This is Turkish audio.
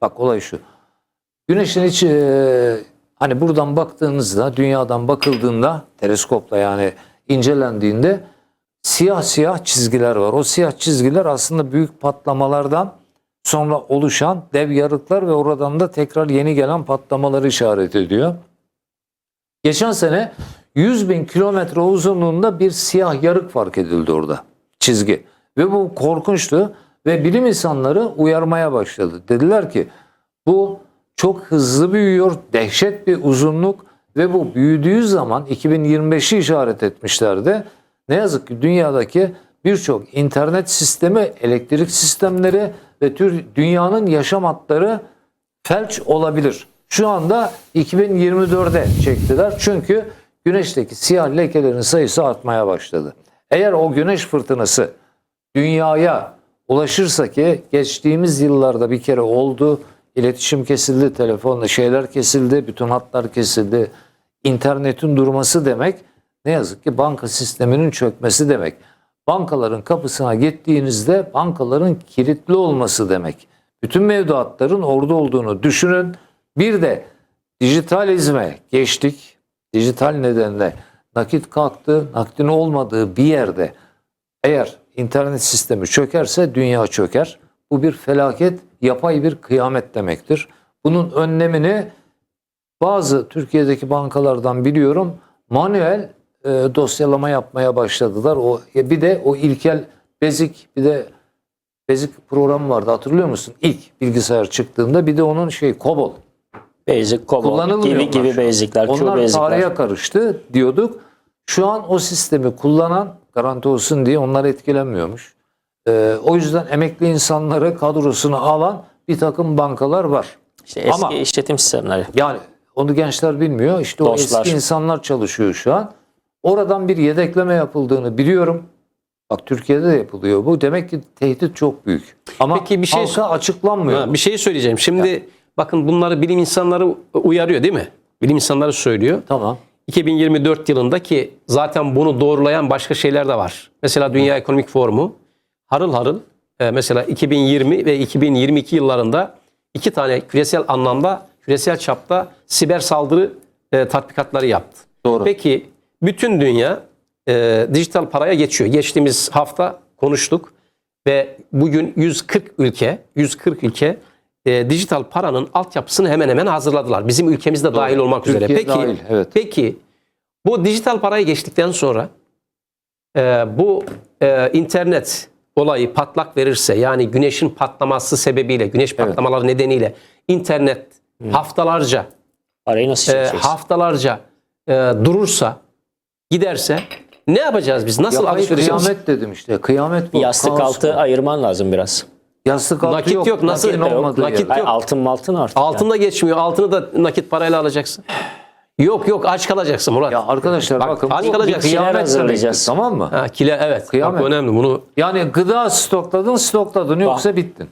Bak olay şu. Güneşin içi e, hani buradan baktığınızda dünyadan bakıldığında teleskopla yani incelendiğinde siyah siyah çizgiler var. O siyah çizgiler aslında büyük patlamalardan sonra oluşan dev yarıklar ve oradan da tekrar yeni gelen patlamaları işaret ediyor. Geçen sene 100 bin kilometre uzunluğunda bir siyah yarık fark edildi orada. Çizgi. Ve bu korkunçtu. Ve bilim insanları uyarmaya başladı. Dediler ki bu çok hızlı büyüyor, dehşet bir uzunluk ve bu büyüdüğü zaman 2025'i işaret etmişlerdi. Ne yazık ki dünyadaki birçok internet sistemi, elektrik sistemleri ve tür dünyanın yaşam hatları felç olabilir. Şu anda 2024'e çektiler çünkü güneşteki siyah lekelerin sayısı artmaya başladı. Eğer o güneş fırtınası dünyaya ulaşırsa ki geçtiğimiz yıllarda bir kere oldu. İletişim kesildi, telefonla şeyler kesildi, bütün hatlar kesildi. İnternetin durması demek ne yazık ki banka sisteminin çökmesi demek. Bankaların kapısına gittiğinizde bankaların kilitli olması demek. Bütün mevduatların orada olduğunu düşünün. Bir de dijitalizme geçtik. Dijital nedenle nakit kalktı, nakdin olmadığı bir yerde eğer internet sistemi çökerse dünya çöker. Bu bir felaket, yapay bir kıyamet demektir. Bunun önlemini bazı Türkiye'deki bankalardan biliyorum manuel e, dosyalama yapmaya başladılar. O e, bir de o ilkel Basic bir de Basic programı vardı hatırlıyor musun? İlk bilgisayar çıktığında bir de onun şey COBOL. Basic, Cobol Kullanılmıyor gibi gibi basic'ler, Onlar basic'ler. tarihe karıştı diyorduk. Şu an o sistemi kullanan garanti olsun diye onlar etkilenmiyormuş. Ee, o yüzden emekli insanları kadrosuna alan bir takım bankalar var. İşte eski Ama- işletim sistemleri. Yani onu gençler bilmiyor. İşte o Dostlar. eski insanlar çalışıyor şu an. Oradan bir yedekleme yapıldığını biliyorum. Bak Türkiye'de de yapılıyor bu. Demek ki tehdit çok büyük. Ama Peki bir şey- halka açıklanmıyor. Ha, bir şey söyleyeceğim. Şimdi bakın bunları bilim insanları uyarıyor değil mi? Bilim insanları söylüyor. Tamam. 2024 yılında ki zaten bunu doğrulayan başka şeyler de var. Mesela Dünya Ekonomik Forumu harıl harıl e, mesela 2020 ve 2022 yıllarında iki tane küresel anlamda, küresel çapta siber saldırı e, tatbikatları yaptı. Doğru. Peki bütün dünya e, dijital paraya geçiyor. Geçtiğimiz hafta konuştuk ve bugün 140 ülke, 140 ülke e, dijital paranın altyapısını hemen hemen hazırladılar. Bizim ülkemizde dahil olmak üzere. Türkiye Peki, dahil, evet. peki bu dijital paraya geçtikten sonra e, bu e, internet olayı patlak verirse yani güneşin patlaması sebebiyle, güneş patlamaları nedeniyle internet haftalarca Arayı nasıl e, haftalarca e, durursa, giderse ne yapacağız biz? Nasıl Ya hayır, alışveriş yapacağız? kıyamet dedim işte. Kıyamet bu. Yastık Kaos altı bu. ayırman lazım biraz. Yastık altı Nakit yok. yok, nasıl- Nakitin yok, olmadığı nakit yerde. Ay, Yok. altın maltın artık. Altında geçmiyor. Altını da nakit parayla alacaksın. Yok yok aç kalacaksın Murat. Ya arkadaşlar Bak, bakın aç bu bir kalacaksın. kıyamet hazırlayacağız. tamam mı? Ha, kile evet. Kıyamet. Bak, önemli bunu. Yani gıda stokladın stokladın yoksa bittin.